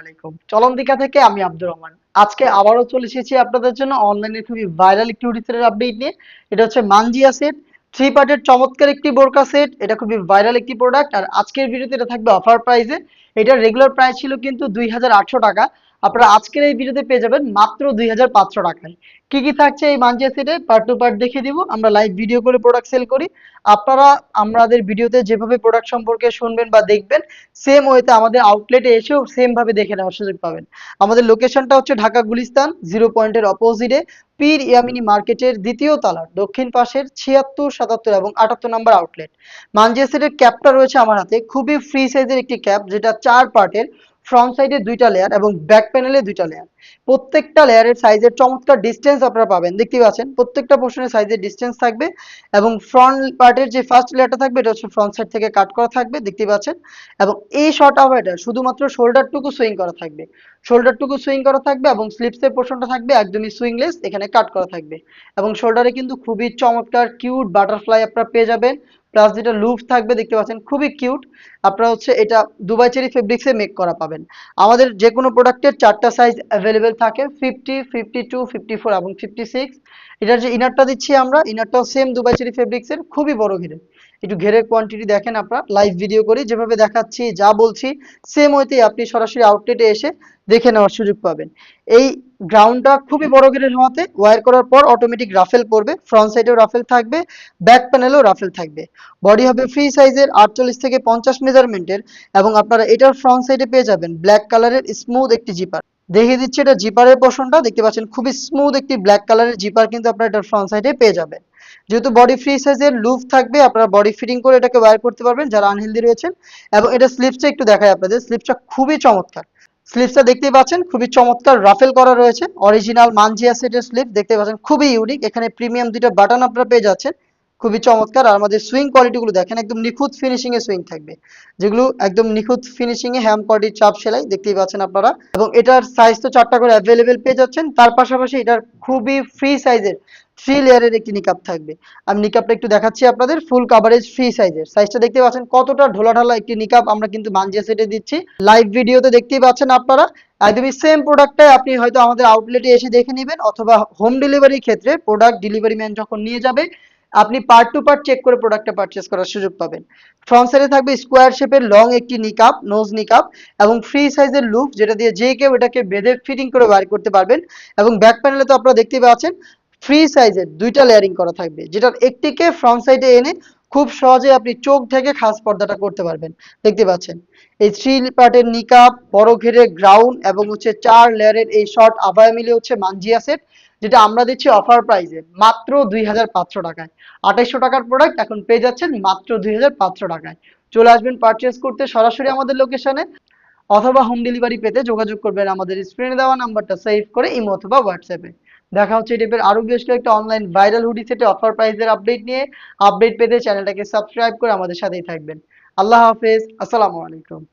আলাইকুম। চলন্তিকা থেকে আমি আব্দুর রহমান। আজকে আবারও চলে এসেছি আপনাদের জন্য অনলাইনে খুবই ভাইরাল একটি হুডিসের আপডেট নিয়ে। এটা হচ্ছে মানজিয়া সেট থ্রি পার্টের চমৎকার একটি বোরকা সেট এটা খুবই ভাইরাল একটি প্রোডাক্ট আর আজকের ভিডিওতে এটা থাকবে অফার প্রাইসে এটা রেগুলার প্রাইস ছিল কিন্তু দুই হাজার আটশো টাকা। আপনারা আজকের এই ভিডিওতে পেয়ে যাবেন মাত্র দুই হাজার পাঁচশো টাকায়। কি কি থাকছে এই মানজিয়া সেটে পার্ট টু পার্ট দেখে দিব। আমরা লাইভ ভিডিও করে প্রোডাক্ট সেল করি। আপনারা আমাদের ভিডিওতে যেভাবে প্রোডাক্ট সম্পর্কে শুনবেন বা দেখবেন সেম ওয়েতে আমাদের আউটলেটে এসেও সেম ভাবে দেখে নেওয়ার সুযোগ পাবেন। আমাদের লোকেশনটা হচ্ছে ঢাকা গুলিস্তান জিরো পয়েন্টের অপোজিটে পীর ইয়ামিনী মার্কেটের দ্বিতীয় তলার, দক্ষিণ পাশের ছিয়াত্তর, সাতাত্তর এবং আটাত্তর নম্বর আউটলেট মানজিয়া সেটের ক্যাপটা রয়েছে আমার হাতে। খুবই ফ্রি সাইজের একটি ক্যাপ যেটা চার পার্টের ফ্রন্ট সাইডে দুইটা লেয়ার এবং ব্যাক প্যানেলে দুইটা লেয়ার প্রত্যেকটা লেয়ারের সাইজের চমৎকার ডিস্টেন্স আপনারা পাবেন। দেখতে পাচ্ছেন, প্রত্যেকটা পোর্শনের সাইজের ডিস্টেন্স থাকবে এবং ফ্রন্ট পার্টের যে ফার্স্ট লেয়ারটা থাকবে, এটা হচ্ছে ফ্রন্ট সাইড থেকে কাট করা থাকবে, দেখতে পাচ্ছেন। এবং এই শর্ট আওয়ারটা শুধুমাত্র শোল্ডারটুকু সুইং করা থাকবে। শোল্ডারটুকু সুইং করা থাকবে এবং স্লিপসের পোর্শনটা থাকবে একদমই সুইংলেস এখানে কাট করা থাকবে। এবং শোল্ডারে কিন্তু খুবই চমৎকার কিউট বাটারফ্লাই আপনারা পেয়ে যাবেন। প্লাস যেটা লুপ থাকবে, দেখতে পাচ্ছেন, খুবই কিউট আপনারা হচ্ছে এটা দুবাই চেরি ফেব্রিক্সে মেক করা পাবেন। আমাদের যে কোনো প্রোডাক্টের চারটা সাইজ অ্যাভেলেবেল থাকে fifty fifty two fifty four এবং ফিফটি সিক্স এটার যে ইনারটা দিচ্ছি আমরা ইনারটাও সেম দুবাই চেরি ফেব্রিক্সের খুবই বড় ঘিরে। একটু ঘেরের কোয়ান্টিটি দেখেন আপনারা লাইভ ভিডিও করি, যেভাবে দেখাচ্ছি, যা বলছি সেম ওইতেই আপনি সরাসরি আউটলেটে এসে দেখে নেওয়ার সুযোগ পাবেন। এই গ্রাউন্ডটা খুবই বড় ঘেরের হওয়াতে ওয়্যার করার পর অটোমেটিক রাফেল পড়বে ফ্রন্ট সাইডেও রাফেল থাকবে ব্যাক প্যানেলেও রাফেল থাকবে। বডি হবে ফ্রি সাইজের আটচল্লিশ থেকে পঞ্চাশ মেজারমেন্টের এবং আপনারা এটার ফ্রন্ট সাইডে পেয়ে যাবেন ব্ল্যাক কালারের স্মুথ একটি জিপার দেখিয়ে দিচ্ছি এটা জিপারের পোর্শনটা দেখতে পাচ্ছেন, খুবই স্মুথ একটি ব্ল্যাক কালারের জিপার কিন্তু আপনারা এটার ফ্রন্ট সাইডে পেয়ে যাবেন। যেহেতু বডি ফ্রি সাইজের লুপ থাকবে, আপনারা বডি ফিটিং করে এটাকে ওয়্যার করতে পারবেন, যারা আনহেলদি রয়েছেন। এবং এটা স্লিপসটা একটু দেখায় আপনাদের স্লিপসটা খুবই চমৎকার। স্লিপসটা দেখতেই পাচ্ছেন, খুবই চমৎকার রাফেল করা রয়েছে। অরিজিনাল মানজিয়া সেটের স্লিপ দেখতে পাচ্ছেন, খুবই ইউনিক এখানে প্রিমিয়াম দুইটা বাটন আপনারা পেয়ে যাচ্ছেন। খুবই চমৎকার। আর আমাদের সুইং কোয়ালিটিগুলো দেখেন, একদম নিখুঁত ফিনিশিং এ সুইং থাকবে। যেগুলো একদম নিখুঁত ফিনিশিং এ হ্যাম কোয়ালিটির চাপ সেলাই দেখতেই পাচ্ছেন আপনারা। এবং এটার সাইজ তো চারটা করে অ্যাভেলেবেল পেয়ে যাচ্ছেন। তার পাশাপাশি এটার খুবই ফ্রি সাইজের থ্রি লেয়ারের একটি নিকাপ থাকবে। আমি নিকাপটা একটু দেখাচ্ছি আপনাদের ফুল কাভারেজ ফ্রি সাইজের সাইজটা দেখতে পাচ্ছেন কতটা ঢোলাঢালা একটি নিকাপ আমরা কিন্তু মানজিয়া সেটে দিচ্ছি। লাইভ ভিডিওতে দেখতেই পাচ্ছেন আপনারা, একদমই সেম প্রোডাক্টটাই আপনি হয়তো আমাদের আউটলেটে এসে দেখে নেবেন, অথবা হোম ডেলিভারির ক্ষেত্রে প্রোডাক্ট ডেলিভারি ম্যান যখন নিয়ে যাবে আপনি পার্ট টু পার্ট চেক করে প্রোডাক্টটা পারচেস করার সুযোগ পাবেন। ফ্রন্ট সাইডে থাকবে স্কোয়ার শেপের লং একটি নিকাপ নোজ নিকাপ এবং ফ্রি সাইজের লুপ যেটা দিয়ে যে কেউ এটাকে বেঁধে ফিটিং করে বার করতে পারবেন এবং ব্যাক প্যানেলে তো আপনারা দেখতে পাচ্ছেন ফ্রি সাইজের দুইটা লেয়ারিং করা থাকবে, যেটার একটিকে ফ্রন্ট সাইডে এনে খুব সহজে আপনি চোখ থেকে খাস পর্দাটা করতে পারবেন। দেখতে পাচ্ছেন? এই থ্রি পার্টের নিকাপ বড় ঘেরে গ্রাউন্ড এবং হচ্ছে চার লেয়ারের এই শর্ট আবায়া মিলে হচ্ছে মানজিয়া সেট, যেটা আমরা দিচ্ছি অফার প্রাইসে মাত্র দুই হাজার পাঁচশো টাকায়। আঠাইশশো টাকার প্রোডাক্ট এখন পেয়ে যাচ্ছেন মাত্র দুই হাজার পাঁচশো টাকায়। চলে আসবেন পারচেস করতে সরাসরি আমাদের লোকেশনে অথবা হোম ডেলিভারি পেতে যোগাযোগ করবেন আমাদের স্ক্রিনে দেওয়া নাম্বারটা সেভ করে, ইমো অথবা হোয়াটসঅ্যাপে দেখা হচ্ছে টাইপের আরও বেশ কয়েকটা অনলাইন ভাইরাল হুডি সেটে অফার প্রাইসের আপডেট নিয়ে আপডেট পেতে চ্যানেলটাকে সাবস্ক্রাইব করে আমাদের সাথেই থাকবেন। আল্লাহ হাফেজ, আসসালামু আলাইকুম।